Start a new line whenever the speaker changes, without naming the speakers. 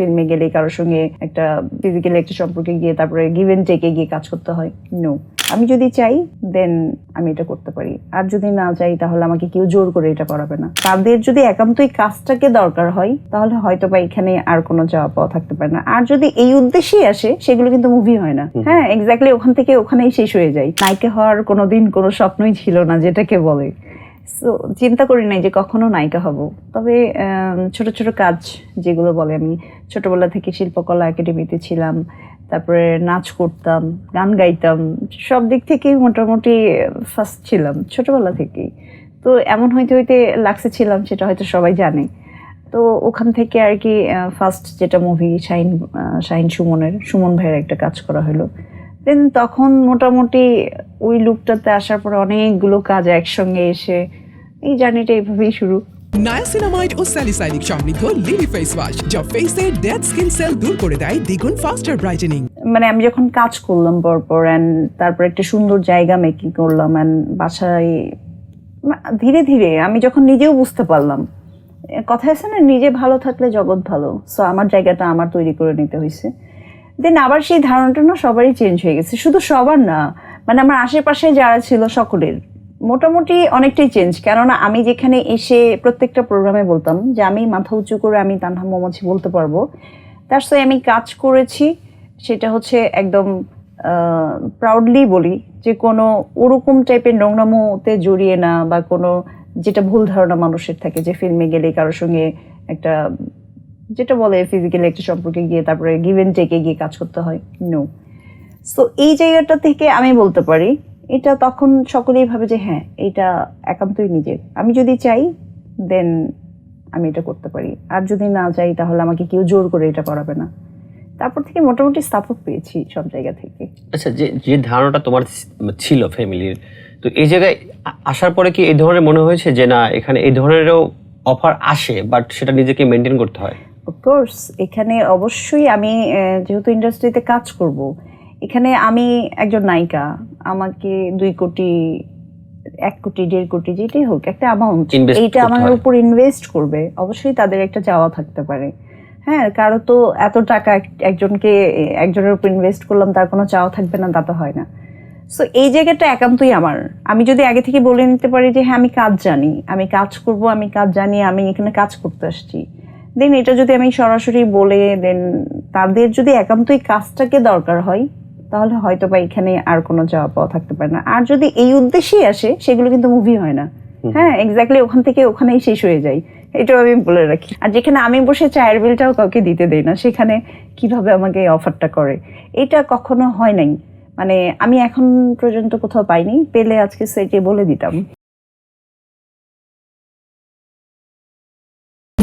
ফিল্মে গেলে কারোর সঙ্গে একটা ফিজিক্যালি একটা সম্পর্কে গিয়ে তারপরে গিভেন টেকে গিয়ে কাজ করতে হয় নো আমি যদি চাই দেন আমি এটা করতে পারি। আর যদি না চাই তাহলে আমাকে কেউ জোর করে এটা করাবে না। তাদের যদি একান্তই কাজটাকে দরকার হয় তাহলে হয়তো বা এখানে আর কোনো যাওয়া পাওয়া থাকতে পারে না। আর যদি এই উদ্দেশ্যেই আসে সেগুলো কিন্তু মুভি হয় না। হ্যাঁ এক্স্যাক্টলি ওখান থেকে ওখানেই শেষ হয়ে যায়। নায়িকা হওয়ার কোনোদিন কোনো স্বপ্নই ছিল না যেটাকে বলে। সো চিন্তা করি নাই যে কখনো নায়িকা হব। তবে ছোট ছোট কাজ যেগুলো বলে আমি ছোটবেলা থেকে শিল্পকলা একাডেমিতে ছিলাম তারপরে নাচ করতাম গান গাইতাম সব দিক থেকেই মোটামুটি ফার্স্ট ছিলাম ছোটবেলা থেকেই। তো এমন হইতে হইতে লাগছে ছিলাম সেটা হয়তো সবাই জানে। তো ওখান থেকে আর কি ফার্স্ট যেটা মুভি শাইন আহ, শাইন সুমনের সুমন ভাইয়ের একটা কাজ করা হলো। দেন তখন মোটামুটি ওই লুকটাতে আসার পরে অনেকগুলো কাজ একসঙ্গে এসে এই জার্নিটা এইভাবেই শুরু।
নায়াসিনামাইড ও স্যালিসাইনিক সমৃদ্ধ লিলি ফেস ওয়াশ যা ফেসের ডেড স্কিন সেল দূর করে দেয় দ্বিগুণ ফাস্টার ব্রাইটেনিং
মানে আমি যখন কাজ করলাম পরপর অ্যান্ড তারপর একটা সুন্দর জায়গা মেকিং করলাম অ্যান্ড বাসায় ধীরে ধীরে আমি যখন নিজেও বুঝতে পারলাম কথা আছে না নিজে ভালো থাকলে জগৎ ভালো সো আমার জায়গাটা আমার তৈরি করে নিতে হয়েছে। দেন আবার সেই ধারণাটা না সবারই চেঞ্জ হয়ে গেছে শুধু সবার না মানে আমার আশেপাশে যারা ছিল সকলের। মোটামুটি অনেকটাই চেঞ্জ কেননা আমি যেখানে এসে প্রত্যেকটা প্রোগ্রামে বলতাম যে আমি মাথা উঁচু করে আমি তানহা মোমাছি বলতে পারব। তার সাথে আমি কাজ করেছি, সেটা হচ্ছে একদম প্রাউডলি বলি যে কোনো ওরকম টাইপের নোংরামোতে জড়িয়ে না বা কোনো যেটা ভুল ধারণা মানুষের থাকে যে ফিল্মে গেলে কারোর সঙ্গে একটা, যেটা বলে ফিজিক্যালি একটা সম্পর্কে গিয়ে তারপরে গিভেন টেকে গিয়ে কাজ করতে হয় নো সো এই জায়গাটা থেকে আমি বলতে পারি এটা তখন সকলেই ভাবে যে হ্যাঁ এটা একান্তই নিজের। আমি যদি চাই দেন আমি এটা করতে পারি। আর যদি না চাই তাহলে আমাকে কেউ জোর করে এটা করাবে না। তারপর থেকে মোটামুটি সাপোর্ট পেয়েছি সব জায়গা থেকে।
আচ্ছা যে যে ধারণাটা তোমার ছিল ফ্যামিলির তো এই জায়গায় আসার পরে কি এই ধরনের মনে হয়েছে যে না এখানে এই ধরনেরও অফার আসে বাট সেটা নিজেকে মেনটেন করতে হয়?
অফকোর্স এখানে অবশ্যই আমি যেহেতু ইন্ডাস্ট্রিতে কাজ করব এখানে আমি একজন নায়িকা আমাকে দুই কোটি এক কোটি দেড় কোটি যেটাই হোক একটা অ্যামাউন্ট এইটা আমার উপর ইনভেস্ট করবে। অবশ্যই তাদের একটা চাওয়া থাকতে পারে। হ্যাঁ কারও তো এত টাকা একজনকে একজনের উপর ইনভেস্ট করলাম তার কোনো চাওয়া থাকবে না তা তো হয় না। সো এই জায়গাটা একান্তই আমার। আমি যদি আগে থেকে বলে নিতে পারি যে হ্যাঁ আমি কাজ জানি আমি কাজ করব আমি কাজ জানি আমি এখানে কাজ করতে আসছি। দেন এটা যদি আমি সরাসরি বলে দেন তাদের যদি একান্তই কাজটাকে দরকার হয় তাহলে হয়তো বা এখানে আর কোনো যাওয়া পাওয়া থাকতে পারে না। আর যদি এই উদ্দেশ্যেই আসে সেগুলো কিন্তু মুভি হয় না। হ্যাঁ এক্স্যাক্টলি ওখান থেকে ওখানেই শেষ হয়ে যায়। এটাও আমি বলে রাখি। আর যেখানে আমি বসে চায়ের বিলটাও কাউকে দিতে দেই না সেখানে কীভাবে আমাকে এই অফারটা করে? এটা কখনো হয় নাই। মানে আমি এখন পর্যন্ত কোথাও পাইনি। পেলে আজকে সেটে বলে দিতাম।